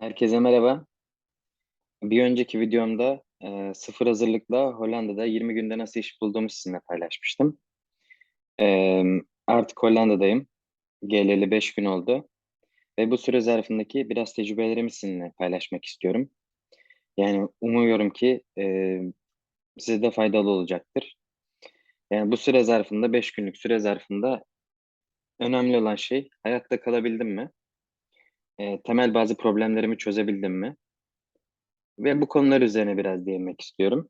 Herkese merhaba. Bir önceki videomda e, sıfır hazırlıkla Hollanda'da 20 günde nasıl iş bulduğumu sizinle paylaşmıştım. E, artık Hollanda'dayım. Geleli 5 gün oldu. Ve bu süre zarfındaki biraz tecrübelerimi sizinle paylaşmak istiyorum. Yani umuyorum ki e, size de faydalı olacaktır. Yani bu süre zarfında, 5 günlük süre zarfında önemli olan şey hayatta kalabildim mi? E, temel bazı problemlerimi çözebildim mi? Ve bu konular üzerine biraz değinmek istiyorum.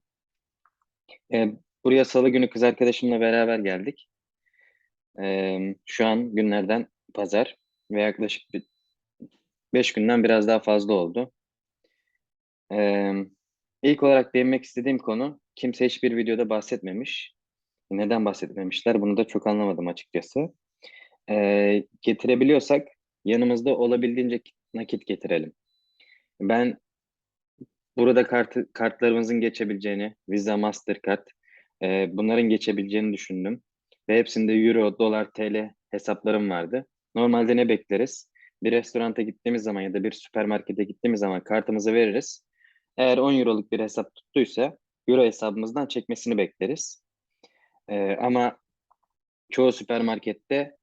E, buraya salı günü kız arkadaşımla beraber geldik. E, şu an günlerden pazar ve yaklaşık 5 günden biraz daha fazla oldu. E, ilk olarak değinmek istediğim konu kimse hiçbir videoda bahsetmemiş. Neden bahsetmemişler bunu da çok anlamadım açıkçası. E, getirebiliyorsak yanımızda olabildiğince nakit getirelim. Ben burada kartı, kartlarımızın geçebileceğini, Visa, Mastercard, e, bunların geçebileceğini düşündüm. Ve hepsinde Euro, Dolar, TL hesaplarım vardı. Normalde ne bekleriz? Bir restoranta gittiğimiz zaman ya da bir süpermarkete gittiğimiz zaman kartımızı veririz. Eğer 10 Euro'luk bir hesap tuttuysa Euro hesabımızdan çekmesini bekleriz. E, ama çoğu süpermarkette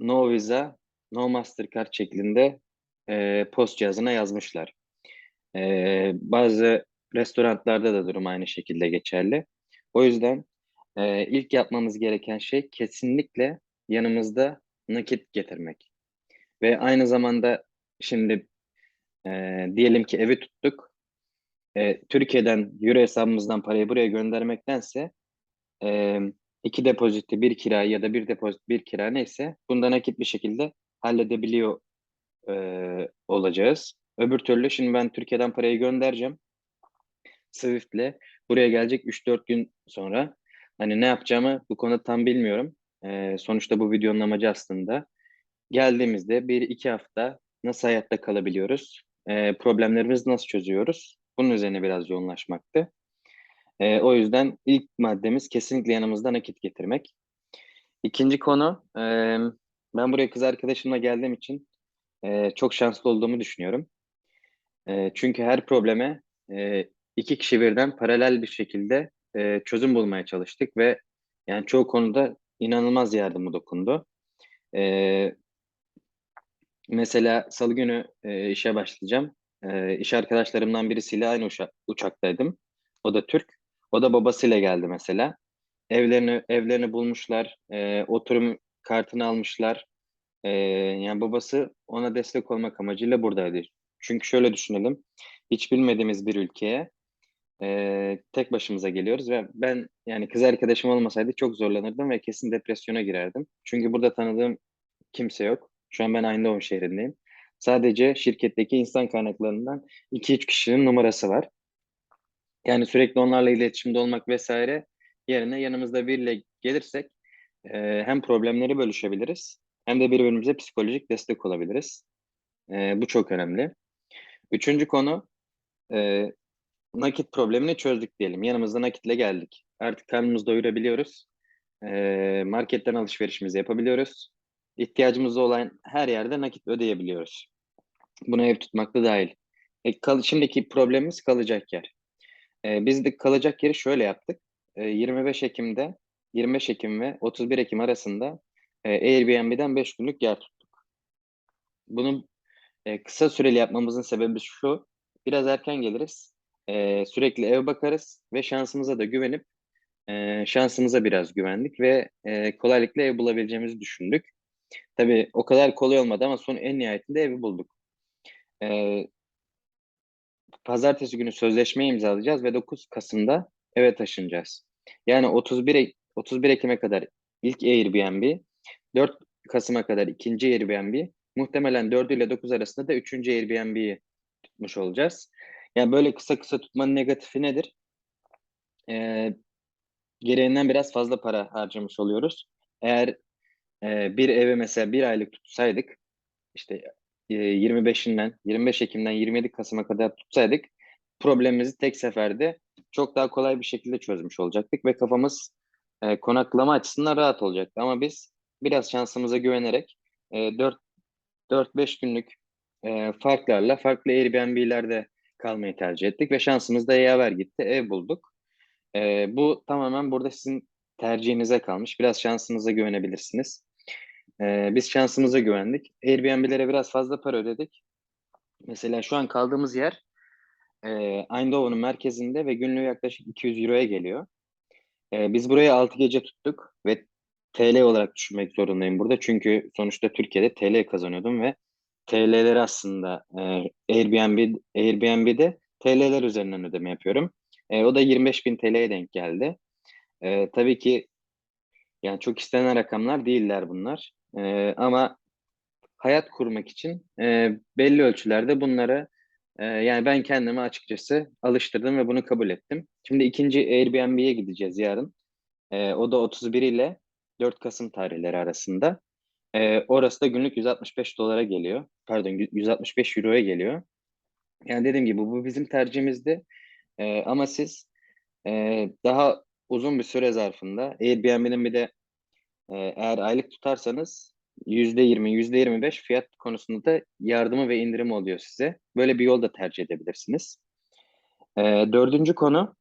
no Visa, no Mastercard şeklinde e, post cihazına yazmışlar. E, bazı restoranlarda da durum aynı şekilde geçerli. O yüzden e, ilk yapmamız gereken şey kesinlikle yanımızda nakit getirmek. Ve aynı zamanda şimdi e, diyelim ki evi tuttuk. E, Türkiye'den euro hesabımızdan parayı buraya göndermektense e, iki depoziti, bir kira ya da bir depozit, bir kira neyse bunda nakit bir şekilde halledebiliyor e, olacağız. Öbür türlü şimdi ben Türkiye'den parayı göndereceğim. Swift'le buraya gelecek 3-4 gün sonra. Hani ne yapacağımı bu konuda tam bilmiyorum. Ee, sonuçta bu videonun amacı aslında geldiğimizde bir iki hafta nasıl hayatta kalabiliyoruz, e, problemlerimizi nasıl çözüyoruz, bunun üzerine biraz yoğunlaşmaktı. E, o yüzden ilk maddemiz kesinlikle yanımızda nakit getirmek. İkinci konu, e, ben buraya kız arkadaşımla geldiğim için e, çok şanslı olduğumu düşünüyorum. E, çünkü her probleme e, iki kişi birden paralel bir şekilde e, çözüm bulmaya çalıştık ve yani çoğu konuda inanılmaz yardımı dokundu. E, mesela salı günü e, işe başlayacağım. E, iş arkadaşlarımdan birisiyle aynı uça- uçaktaydım. O da Türk. O da babasıyla geldi mesela. Evlerini evlerini bulmuşlar. E, oturum kartını almışlar. E, yani babası ona destek olmak amacıyla buradaydı. Çünkü şöyle düşünelim. Hiç bilmediğimiz bir ülkeye e, tek başımıza geliyoruz ve ben yani kız arkadaşım olmasaydı çok zorlanırdım ve kesin depresyona girerdim. Çünkü burada tanıdığım kimse yok. Şu an ben Eindhoven şehrindeyim. Sadece şirketteki insan kaynaklarından 2-3 kişinin numarası var. Yani sürekli onlarla iletişimde olmak vesaire yerine yanımızda biriyle gelirsek e, hem problemleri bölüşebiliriz hem de birbirimize psikolojik destek olabiliriz. E, bu çok önemli. Üçüncü konu e, nakit problemini çözdük diyelim. Yanımızda nakitle geldik. Artık karnımızı doyurabiliyoruz. E, marketten alışverişimizi yapabiliyoruz. İhtiyacımız olan her yerde nakit ödeyebiliyoruz. Buna ev tutmak da dahil. E, kal şimdiki problemimiz kalacak yer. E, biz de kalacak yeri şöyle yaptık. E, 25 Ekim'de 25 Ekim ve 31 Ekim arasında e, Airbnb'den 5 günlük yer tuttuk. Bunu e, kısa süreli yapmamızın sebebi şu. Biraz erken geliriz. E, sürekli ev bakarız ve şansımıza da güvenip e, şansımıza biraz güvendik ve e, kolaylıkla ev bulabileceğimizi düşündük. Tabii o kadar kolay olmadı ama son en nihayetinde evi bulduk. E, pazartesi günü sözleşmeyi imzalayacağız ve 9 Kasım'da eve taşınacağız. Yani 31 Ek- 31 Ekim'e kadar ilk Airbnb, 4 Kasım'a kadar ikinci Airbnb, muhtemelen 4 ile 9 arasında da üçüncü Airbnb'yi tutmuş olacağız. Yani böyle kısa kısa tutmanın negatifi nedir? Ee, gereğinden biraz fazla para harcamış oluyoruz. Eğer e, bir evi mesela bir aylık tutsaydık, işte e, 25'inden, 25 Ekim'den 27 Kasım'a kadar tutsaydık, problemimizi tek seferde çok daha kolay bir şekilde çözmüş olacaktık ve kafamız e, konaklama açısından rahat olacaktı. Ama biz biraz şansımıza güvenerek e, 4 4-5 günlük e, farklarla farklı Airbnb'lerde kalmayı tercih ettik ve şansımız da yaver gitti. Ev bulduk. E, bu tamamen burada sizin tercihinize kalmış. Biraz şansınıza güvenebilirsiniz. E, biz şansımıza güvendik. Airbnb'lere biraz fazla para ödedik. Mesela şu an kaldığımız yer e, Eindhoven'un merkezinde ve günlüğü yaklaşık 200 Euro'ya geliyor. E, biz buraya 6 gece tuttuk ve TL olarak düşünmek zorundayım burada. Çünkü sonuçta Türkiye'de TL kazanıyordum ve TL'leri aslında e, Airbnb Airbnb'de TL'ler üzerinden ödeme yapıyorum. E, o da 25 bin TL'ye denk geldi. E, tabii ki yani çok istenen rakamlar değiller bunlar. E, ama hayat kurmak için e, belli ölçülerde bunları e, yani ben kendimi açıkçası alıştırdım ve bunu kabul ettim. Şimdi ikinci Airbnb'ye gideceğiz yarın. E, o da 31 ile 4 Kasım tarihleri arasında. E, orası da günlük 165 dolara geliyor. Pardon 165 euroya geliyor. Yani dediğim gibi bu bizim tercihimizdi. Ama siz e, daha uzun bir süre zarfında Airbnb'nin bir de e, eğer aylık tutarsanız %20, %25 fiyat konusunda da yardımı ve indirim oluyor size. Böyle bir yol da tercih edebilirsiniz. E, dördüncü konu,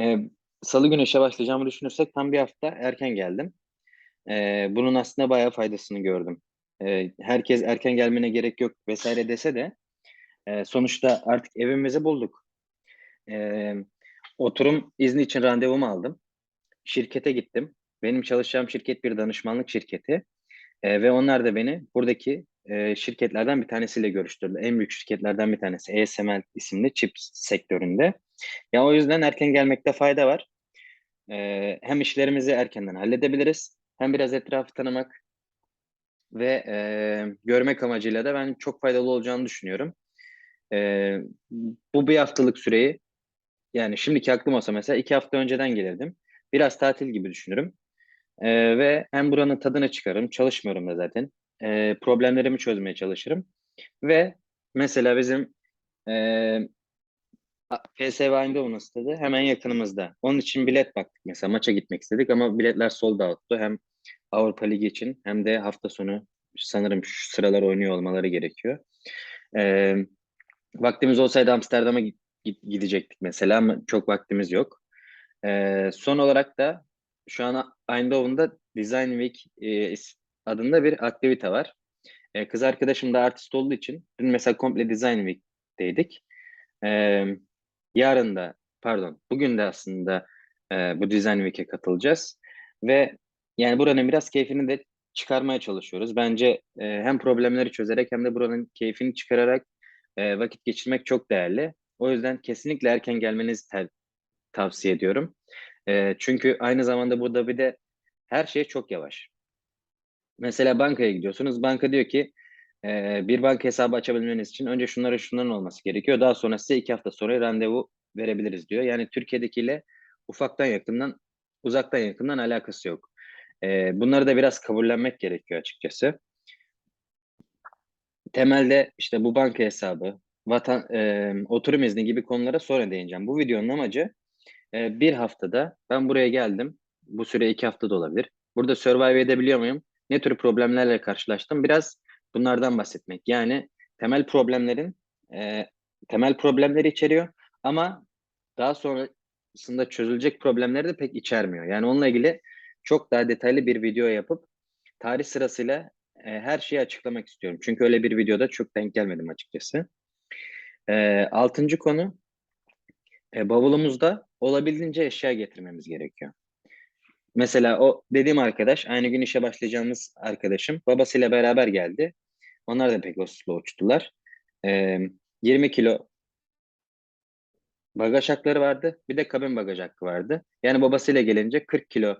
e, salı günü işe başlayacağımı düşünürsek tam bir hafta erken geldim. E, bunun aslında bayağı faydasını gördüm. E, herkes erken gelmene gerek yok vesaire dese de e, sonuçta artık evimizi bulduk. E, oturum izni için randevumu aldım. Şirkete gittim. Benim çalışacağım şirket bir danışmanlık şirketi. E, ve onlar da beni buradaki e, şirketlerden bir tanesiyle görüştürdü. En büyük şirketlerden bir tanesi ASML isimli çip sektöründe. Ya o yüzden erken gelmekte fayda var. E, hem işlerimizi erkenden halledebiliriz, hem biraz etrafı tanımak ve e, görmek amacıyla da ben çok faydalı olacağını düşünüyorum. E, bu bir haftalık süreyi yani şimdiki aklım olsa mesela iki hafta önceden gelirdim. Biraz tatil gibi düşünürüm. E, ve hem buranın tadını çıkarım. Çalışmıyorum da zaten. E, problemlerimi çözmeye çalışırım. Ve mesela bizim e, PSV Eindhoven stadı hemen yakınımızda. Onun için bilet baktık mesela maça gitmek istedik ama biletler sold out'tu. Hem Avrupa Ligi için hem de hafta sonu sanırım şu sıralar oynuyor olmaları gerekiyor. E, vaktimiz olsaydı Amsterdam'a gidecektik mesela ama çok vaktimiz yok. E, son olarak da şu an Eindhoven'da Design Week e, adında bir aktivite var. E, kız arkadaşım da artist olduğu için dün mesela komple Design Week'teydik. E, yarın da pardon bugün de aslında bu Design Week'e katılacağız. Ve yani buranın biraz keyfini de çıkarmaya çalışıyoruz. Bence hem problemleri çözerek hem de buranın keyfini çıkararak vakit geçirmek çok değerli. O yüzden kesinlikle erken gelmenizi tavsiye ediyorum. E, çünkü aynı zamanda burada bir de her şey çok yavaş. Mesela bankaya gidiyorsunuz. Banka diyor ki e, bir banka hesabı açabilmeniz için önce şunların şunların olması gerekiyor. Daha sonra size iki hafta sonra randevu verebiliriz diyor. Yani Türkiye'dekiyle ufaktan yakından, uzaktan yakından alakası yok. E, bunları da biraz kabullenmek gerekiyor açıkçası. Temelde işte bu banka hesabı, vatan, e, oturum izni gibi konulara sonra değineceğim. Bu videonun amacı e, bir haftada ben buraya geldim. Bu süre iki hafta da olabilir. Burada survive edebiliyor muyum? Ne tür problemlerle karşılaştım? Biraz bunlardan bahsetmek. Yani temel problemlerin e, temel problemleri içeriyor ama daha sonrasında çözülecek problemleri de pek içermiyor. Yani onunla ilgili çok daha detaylı bir video yapıp tarih sırasıyla e, her şeyi açıklamak istiyorum. Çünkü öyle bir videoda çok denk gelmedim açıkçası. E, altıncı konu e, bavulumuzda olabildiğince eşya getirmemiz gerekiyor. Mesela o dediğim arkadaş aynı gün işe başlayacağımız arkadaşım babasıyla beraber geldi. Onlar da Pegasus'la uçtular. E, 20 kilo bagaj hakları vardı. Bir de kabin bagaj hakkı vardı. Yani babasıyla gelince 40 kilo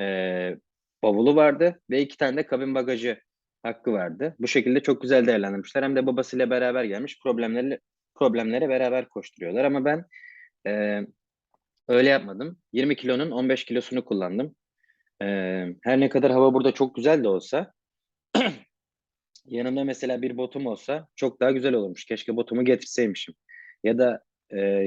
e, bavulu vardı ve iki tane de kabin bagajı hakkı vardı. Bu şekilde çok güzel değerlendirmişler. Hem de babasıyla beraber gelmiş problemleri problemlere beraber koşturuyorlar. Ama ben e, öyle yapmadım. 20 kilonun 15 kilosunu kullandım. E, her ne kadar hava burada çok güzel de olsa yanımda mesela bir botum olsa çok daha güzel olurmuş. Keşke botumu getirseymişim. Ya da e,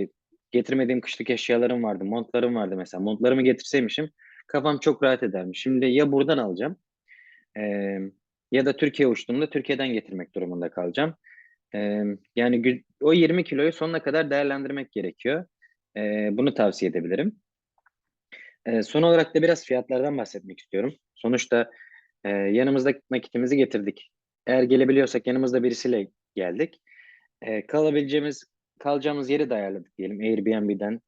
getirmediğim kışlık eşyalarım vardı. Montlarım vardı mesela. Montlarımı getirseymişim kafam çok rahat edermiş. Şimdi ya buradan alacağım e, ya da Türkiye uçtuğumda Türkiye'den getirmek durumunda kalacağım. Ee, yani o 20 kiloyu sonuna kadar değerlendirmek gerekiyor. Ee, bunu tavsiye edebilirim. Ee, son olarak da biraz fiyatlardan bahsetmek istiyorum. Sonuçta e, yanımızda nakitimizi getirdik. Eğer gelebiliyorsak yanımızda birisiyle geldik. Ee, kalabileceğimiz, kalacağımız yeri de ayarladık diyelim. Airbnb'den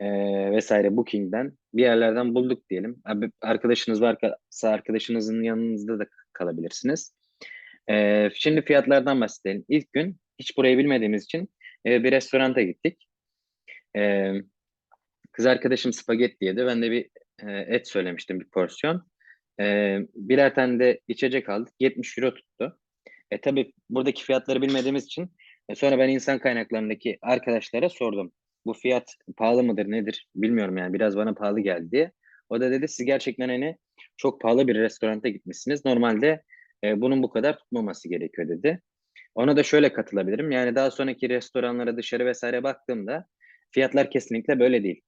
e, vesaire Booking'den bir yerlerden bulduk diyelim. Abi, arkadaşınız varsa arkadaşınızın yanınızda da kalabilirsiniz. Ee, şimdi fiyatlardan bahsedelim. İlk gün hiç burayı bilmediğimiz için e, bir restoranta gittik. Ee, kız arkadaşım spagetti yedi. Ben de bir e, et söylemiştim bir porsiyon. Ee, birer tane de içecek aldık. 70 euro tuttu. E tabii buradaki fiyatları bilmediğimiz için e, sonra ben insan kaynaklarındaki arkadaşlara sordum. Bu fiyat pahalı mıdır nedir bilmiyorum yani biraz bana pahalı geldi diye. O da dedi siz gerçekten hani çok pahalı bir restoranta gitmişsiniz. Normalde e, bunun bu kadar tutmaması gerekiyor dedi. Ona da şöyle katılabilirim. Yani daha sonraki restoranlara dışarı vesaire baktığımda fiyatlar kesinlikle böyle değil.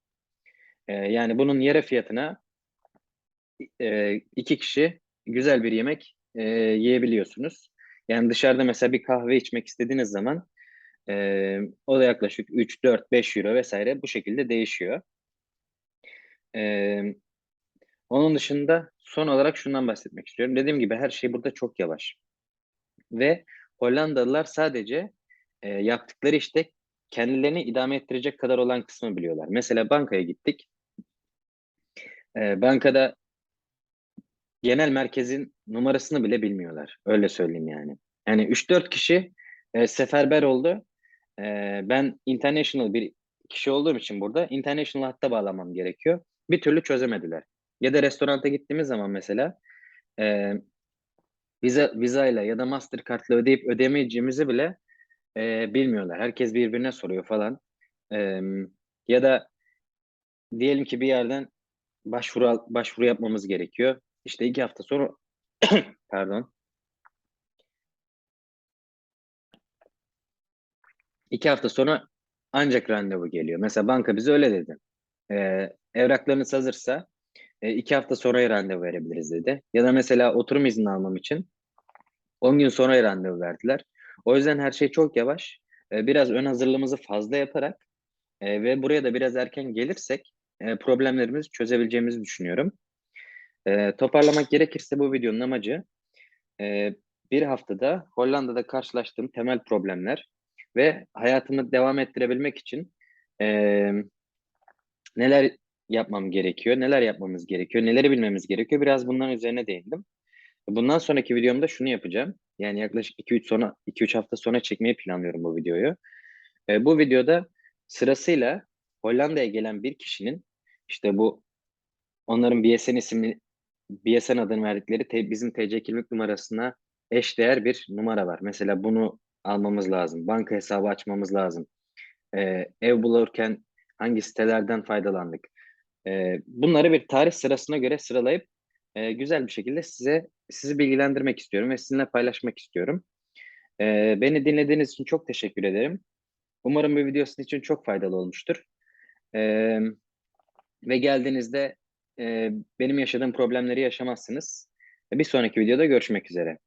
E, yani bunun yarı fiyatına e, iki kişi güzel bir yemek e, yiyebiliyorsunuz. Yani dışarıda mesela bir kahve içmek istediğiniz zaman e, o da yaklaşık 3, 4, 5 euro vesaire bu şekilde değişiyor. E, onun dışında son olarak şundan bahsetmek istiyorum. Dediğim gibi her şey burada çok yavaş. Ve Hollandalılar sadece e, yaptıkları işte kendilerini idame ettirecek kadar olan kısmı biliyorlar. Mesela bankaya gittik. E, bankada genel merkezin numarasını bile bilmiyorlar. Öyle söyleyeyim yani. Yani 3-4 kişi e, seferber oldu. E, ben international bir kişi olduğum için burada international hatta bağlamam gerekiyor. Bir türlü çözemediler. Ya da restoranta gittiğimiz zaman mesela e, viza vizayla ya da Mastercard'la ödeyip ödemeyeceğimizi bile e, bilmiyorlar. Herkes birbirine soruyor falan. E, ya da diyelim ki bir yerden başvuru başvuru yapmamız gerekiyor. İşte iki hafta sonra pardon iki hafta sonra ancak randevu geliyor. Mesela banka bize öyle dedi. Ee, evraklarınız hazırsa e, iki hafta sonraya randevu verebiliriz dedi. Ya da mesela oturum izni almam için 10 gün sonra randevu verdiler. O yüzden her şey çok yavaş. Ee, biraz ön hazırlığımızı fazla yaparak e, ve buraya da biraz erken gelirsek e, problemlerimizi çözebileceğimizi düşünüyorum. E, toparlamak gerekirse bu videonun amacı bir haftada Hollanda'da karşılaştığım temel problemler ve hayatımı devam ettirebilmek için neler yapmam gerekiyor, neler yapmamız gerekiyor, neleri bilmemiz gerekiyor biraz bunların üzerine değindim. Bundan sonraki videomda şunu yapacağım. Yani yaklaşık 2-3 sonra 2-3 hafta sonra çekmeyi planlıyorum bu videoyu. E, bu videoda sırasıyla Hollanda'ya gelen bir kişinin işte bu onların BSN isimli BSN adını verdikleri te, bizim TC kimlik numarasına eşdeğer bir numara var. Mesela bunu almamız lazım. Banka hesabı açmamız lazım. Ee, ev bulurken hangi sitelerden faydalandık? Ee, bunları bir tarih sırasına göre sıralayıp e, güzel bir şekilde size sizi bilgilendirmek istiyorum ve sizinle paylaşmak istiyorum. Ee, beni dinlediğiniz için çok teşekkür ederim. Umarım bu video sizin için çok faydalı olmuştur. Ee, ve geldiğinizde e, benim yaşadığım problemleri yaşamazsınız. Bir sonraki videoda görüşmek üzere.